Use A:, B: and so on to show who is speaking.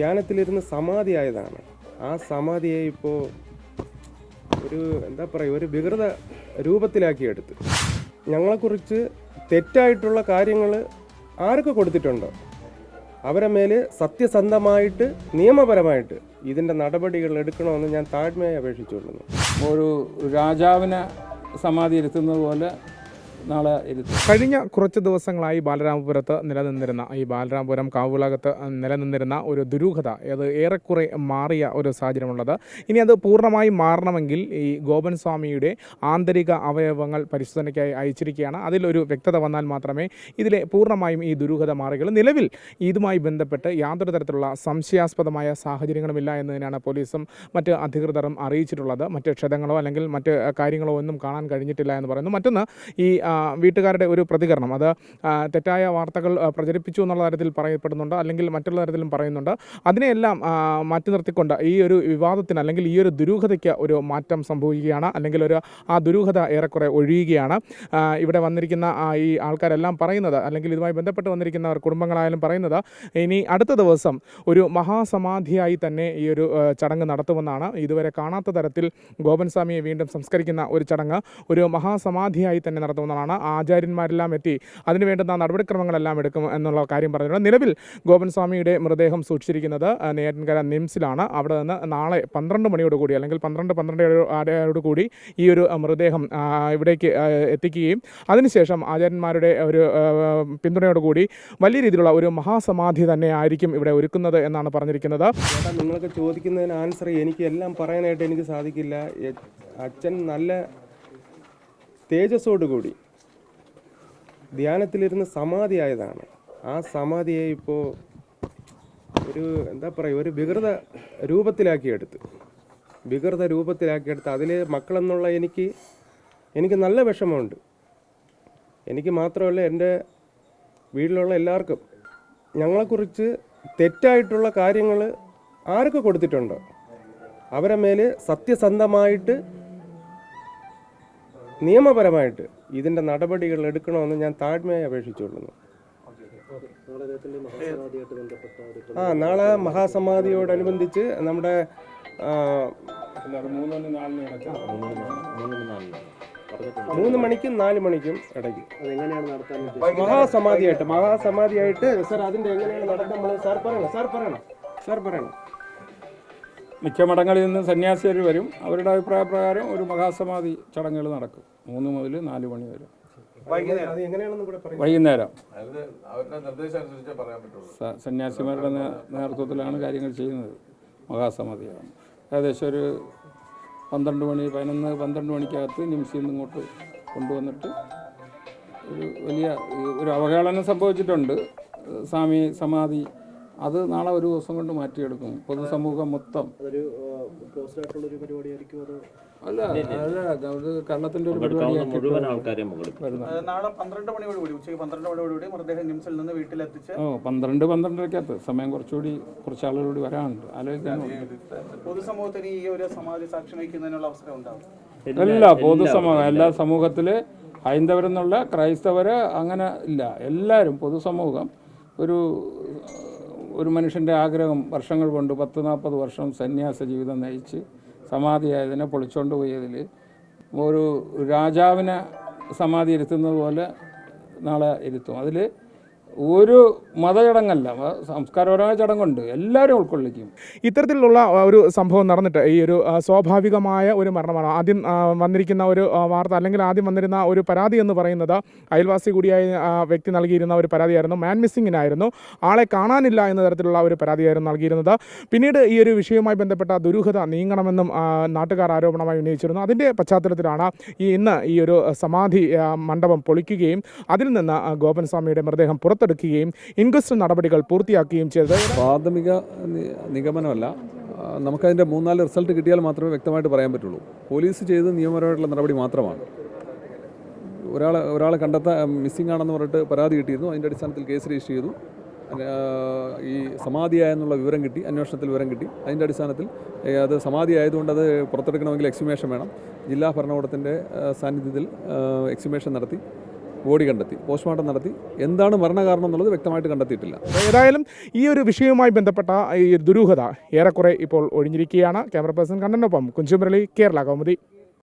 A: ധ്യാനത്തിലിരുന്ന് സമാധിയായതാണ്. ആ സമാധിയെ ഇപ്പോൾ ഒരു എന്താ പറയുക ഒരു വികൃത രൂപത്തിലാക്കിയെടുത്ത്. ഞങ്ങളെക്കുറിച്ച് തെറ്റായിട്ടുള്ള കാര്യങ്ങൾ ആർക്ക് കൊടുത്തിട്ടുണ്ടോ? അവരെ മേൽ സത്യസന്ധമായിട്ട് നിയമപരമായിട്ട് ഇതിന്റെ നടപടികൾ എടുക്കണമെന്ന് ഞാൻ താഴ്മയായി അപേക്ഷിച്ചുകൊള്ളുന്നു.
B: ഒരു രാജാവിനെ സമാധി ഇരുത്തുന്നത് പോലെ നാളെ
C: കഴിഞ്ഞ കുറച്ച് ദിവസങ്ങളായി ബാലരാമപുരത്ത് നിലനിന്നിരുന്ന ഈ ബാലരാമപുരം കാവുളകത്ത് നിലനിന്നിരുന്ന ഒരു ദുരൂഹത അത് ഏറെക്കുറെ മാറിയ ഒരു സാഹചര്യമുള്ളത്. ഇനി അത് പൂർണമായി മാറണമെങ്കിൽ ഈ ഗോപൻ സ്വാമിയുടെ ആന്തരിക അവയവങ്ങൾ പരിശോധനയ്ക്കായി അയച്ചിരിക്കുകയാണ്. അതിലൊരു വ്യക്തത വന്നാൽ മാത്രമേ ഇതിലെ പൂർണമായും ഈ ദുരൂഹത മാറുകയുള്ളൂ. നിലവിൽ ഇതുമായി ബന്ധപ്പെട്ട് യാതൊരു തരത്തിലുള്ള സംശയാസ്പദമായ സാഹചര്യങ്ങളുമില്ല എന്ന് പോലീസും മറ്റ് അധികൃതരും അറിയിച്ചിട്ടുള്ളത്. മറ്റ് ക്ഷതങ്ങളോ അല്ലെങ്കിൽ മറ്റ് കാര്യങ്ങളോ ഒന്നും കാണാൻ കഴിഞ്ഞിട്ടില്ല എന്ന് പറയുന്നു. മറ്റൊന്ന് ഈ വീട്ടുകാരുടെ ഒരു പ്രതികരണം. അത് തെറ്റായ വാർത്തകൾ പ്രചരിപ്പിച്ചു എന്നുള്ള തരത്തിൽ പറയപ്പെടുന്നുണ്ട് അല്ലെങ്കിൽ മറ്റുള്ള തരത്തിലും പറയുന്നുണ്ട്. അതിനെയെല്ലാം മാറ്റി നിർത്തിക്കൊണ്ട് ഈ ഒരു വിവാദത്തിന് അല്ലെങ്കിൽ ഈ ഒരു ദുരൂഹതയ്ക്ക് ഒരു മാറ്റം സംഭവിക്കുകയാണ് അല്ലെങ്കിൽ ഒരു ആ ദുരൂഹത ഏറെക്കുറെ ഒഴിയുകയാണ് ഇവിടെ വന്നിരിക്കുന്ന ഈ ആൾക്കാരെല്ലാം പറയുന്നത് അല്ലെങ്കിൽ ഇതുമായി ബന്ധപ്പെട്ട് വന്നിരിക്കുന്നവർ കുടുംബങ്ങളായാലും പറയുന്നത് ഇനി അടുത്ത ദിവസം ഒരു മഹാസമാധിയായി തന്നെ ഈ ഒരു ചടങ്ങ് നടത്തുമെന്നാണ്. ഇതുവരെ കാണാത്ത തരത്തിൽ ഗോപൻ സ്വാമിയെ വീണ്ടും സംസ്കരിക്കുന്ന ഒരു ചടങ്ങ് ഒരു മഹാസമാധിയായി തന്നെ നടത്തുമെന്നാണ് ആചാര്യന്മാരെല്ലാം എത്തി. അതിന് വേണ്ടുന്ന നടപടിക്രമങ്ങളെല്ലാം എടുക്കും എന്നുള്ള കാര്യം പറഞ്ഞിട്ടുണ്ട്. നിലവിൽ ഗോപൻ സ്വാമിയുടെ മൃതദേഹം സൂക്ഷിച്ചിരിക്കുന്നത് നേരൻകര നിംസിലാണ്. അവിടെ നിന്ന് നാളെ പന്ത്രണ്ട് മണിയോടുകൂടി അല്ലെങ്കിൽ പന്ത്രണ്ട് പന്ത്രണ്ടോട് കൂടി ഈ ഒരു മൃതദേഹം ഇവിടേക്ക് എത്തിക്കുകയും അതിനുശേഷം ആചാര്യന്മാരുടെ ഒരു പിന്തുണയോടുകൂടി വലിയ രീതിയിലുള്ള ഒരു മഹാസമാധി തന്നെ ആയിരിക്കും ഇവിടെ ഒരുക്കുന്നത് എന്നാണ് പറഞ്ഞിരിക്കുന്നത്.
A: നിങ്ങൾക്ക് ചോദിക്കുന്നതിന് ആൻസർ എനിക്ക് എല്ലാം പറയാനായിട്ട് എനിക്ക് സാധിക്കില്ല. അച്ഛൻ നല്ല തേജസ്സോടുകൂടി ധ്യാനത്തിലിരുന്ന് സമാധിയായതാണ്. ആ സമാധിയെ ഇപ്പോൾ ഒരു എന്താ പറയുക ഒരു വികൃത രൂപത്തിലാക്കിയെടുത്ത്. വികൃത രൂപത്തിലാക്കിയെടുത്ത് അതിൽ മക്കളെന്നുള്ള എനിക്ക് എനിക്ക് നല്ല വിഷമമുണ്ട്. എനിക്ക് മാത്രമല്ല എന്റെ വീട്ടിലുള്ള എല്ലാവർക്കും ഞങ്ങളെക്കുറിച്ച് തെറ്റായിട്ടുള്ള കാര്യങ്ങൾ ആർക്ക് കൊടുത്തിട്ടുണ്ടോ? അവരെ മേൽ സത്യസന്ധമായിട്ട് നിയമപരമായിട്ട് ഇതിന്റെ നടപടികൾ എടുക്കണമെന്ന് ഞാൻ താഴ്മയായി അപേക്ഷിച്ചുകൊള്ളുന്നു. ആ നാളെ മഹാസമാധിയോടനുബന്ധിച്ച് നമ്മുടെ മൂന്ന് മണിക്കും നാല് മണിക്കും ഇടയ്ക്ക്. മഹാസമാധിയായിട്ട് മഹാസമാധിയായിട്ട് സാർ അതിന്റെ എങ്ങനെയാണ് സാർ പറയണം സാർ പറയണം പറയണം.
B: മിക്ക മഠങ്ങളിൽ നിന്ന് സന്യാസികൾ വരും. അവരുടെ അഭിപ്രായ പ്രകാരം ഒരു മഹാസമാധി ചടങ്ങുകൾ നടക്കും. മൂന്ന് മുതൽ നാല് മണി വരെ. വൈകുന്നേരം. സന്യാസിമാരുടെ നേതൃത്വത്തിലാണ് കാര്യങ്ങൾ ചെയ്യുന്നത്. മഹാസമാധിയാണ്. ഏകദേശം ഒരു പന്ത്രണ്ട് മണി പതിനൊന്ന് പന്ത്രണ്ട് മണിക്കകത്ത് നിമിഷം നിന്ന് ഇങ്ങോട്ട് കൊണ്ടുവന്നിട്ട് ഒരു വലിയ ഒരു അവഹേളനം സംഭവിച്ചിട്ടുണ്ട്. സ്വാമി സമാധി അത് നാളെ ഒരു ദിവസം കൊണ്ട് മാറ്റിയെടുക്കും. പൊതുസമൂഹം മൊത്തം. അല്ല. അല്ല അത് കള്ളത്തിന്റെ ഒരു പരിപാടിയാക്കി
D: മുഴുവൻ ആൾക്കാരെ മുകളിൽ
B: വരുന്നത്
E: നാളെ പന്ത്രണ്ട് മണിയോടുകൂടി ഉച്ചയ്ക്ക് പന്ത്രണ്ട് മണിയോടുകൂടി മൃതദേഹം നിംസിൽ നിന്ന് വീട്ടിലെത്തിച്ച്
B: ഓ പന്ത്രണ്ട് പന്ത്രണ്ടരക്കകത്ത്. സമയം കുറച്ചുകൂടി കുറച്ച് ആളുകളോട് വരാനുണ്ട്. ആലോചിക്കാനുണ്ട്
E: പൊതുസമൂഹത്തിന് ഈ ഒരു സമാധി സാക്ഷ്യം വഹിക്കുന്നതിനുള്ള അവസരം ഉണ്ടാവും
B: അല്ല പൊതുസമൂഹം എല്ലാ സമൂഹത്തിൽ ഹൈന്ദവരെന്നുള്ള ക്രൈസ്തവര് അങ്ങനെ ഇല്ല. എല്ലാവരും പൊതുസമൂഹം ഒരു ഒരു മനുഷ്യന്റെ ആഗ്രഹം വർഷങ്ങൾ കൊണ്ട് പത്ത് നാൽപ്പത് വർഷം സന്യാസ ജീവിതം നയിച്ച് സമാധിയായതിനെ പൊളിച്ചോണ്ട് പോയതിൽ ഒരു രാജാവിനെ സമാധി ഇരുത്തുന്നത് പോലെ നാളെ ഇരുത്തും. അതിൽ ഒരു മതചടങ്ങല്ല സംസ്കാരപരമായ ചടങ്ങുണ്ട്. എല്ലാവരും ഉൾക്കൊള്ളിക്കും.
C: ഇത്തരത്തിലുള്ള ഒരു സംഭവം നടന്നിട്ട് ഈ ഒരു സ്വാഭാവികമായ ഒരു മരണമാണ്. ആദ്യം വന്നിരിക്കുന്ന ഒരു വാർത്ത അല്ലെങ്കിൽ ആദ്യം വന്നിരുന്ന ഒരു പരാതി എന്ന് പറയുന്നത് അയൽവാസി കൂടിയായ വ്യക്തി നൽകിയിരുന്ന ഒരു പരാതിയായിരുന്നു. മാൻ മിസ്സിങ്ങിനായിരുന്നു. ആളെ കാണാനില്ല എന്ന തരത്തിലുള്ള ഒരു പരാതിയായിരുന്നു നൽകിയിരുന്നത്. പിന്നീട് ഈ ഒരു വിഷയവുമായി ബന്ധപ്പെട്ട ദുരൂഹത നീങ്ങണമെന്നും നാട്ടുകാർ ആരോപണമായി ഉന്നയിച്ചിരുന്നു. അതിന്റെ പശ്ചാത്തലത്തിലാണ് ഈ ഇന്ന് ഈ ഒരു സമാധി മണ്ഡപം പൊളിക്കുകയും അതിൽ നിന്ന് ഗോപൻ സ്വാമിയുടെ മൃതദേഹം പുറത്തെടുക്കുകയും ഇൻക്വസ്റ്റ് നടപടികൾ പൂർത്തിയാക്കുകയും ചെയ്തത്.
F: പ്രാഥമിക നിഗമനമല്ല. നമുക്കതിന്റെ മൂന്നാൽ റിസൾട്ട് കിട്ടിയാൽ മാത്രമേ വ്യക്തമായിട്ട് പറയാൻ പറ്റുള്ളൂ. പോലീസ് ചെയ്ത് നിയമപരമായിട്ടുള്ള നടപടി മാത്രമാണ്. ഒരാൾ ഒരാളെ കണ്ടെത്താൻ മിസ്സിംഗ് ആണെന്ന് പറഞ്ഞിട്ട് പരാതി കിട്ടിയിരുന്നു. അതിന്റെ അടിസ്ഥാനത്തിൽ കേസ് രജിസ്റ്റർ ചെയ്തു. ഈ സമാധിയായെന്നുള്ള വിവരം കിട്ടി അന്വേഷണത്തിൽ വിവരം കിട്ടി. അതിന്റെ അടിസ്ഥാനത്തിൽ അത് സമാധി ആയതുകൊണ്ട് അത് പുറത്തെടുക്കണമെങ്കിൽ എക്സിമേഷൻ വേണം. ജില്ലാ ഭരണകൂടത്തിന്റെ സാന്നിധ്യത്തിൽ എക്സിമേഷൻ നടത്തി. ബോഡി കണ്ടെത്തി പോസ്റ്റ്മോർട്ടം നടത്തി. എന്താണ് മരണകാരണം എന്നുള്ളത് വ്യക്തമായിട്ട് കണ്ടെത്തിയിട്ടില്ല.
C: ഏതായാലും ഈ ഒരു വിഷയവുമായി ബന്ധപ്പെട്ട ഈ ദുരൂഹത ഏറെക്കുറെ ഇപ്പോൾ ഒഴിഞ്ഞിരിക്കുകയാണ്. ക്യാമറ പേഴ്സൺ കണ്ണനൊപ്പം കുഞ്ചുമുരളി കേരള കൗമുദി.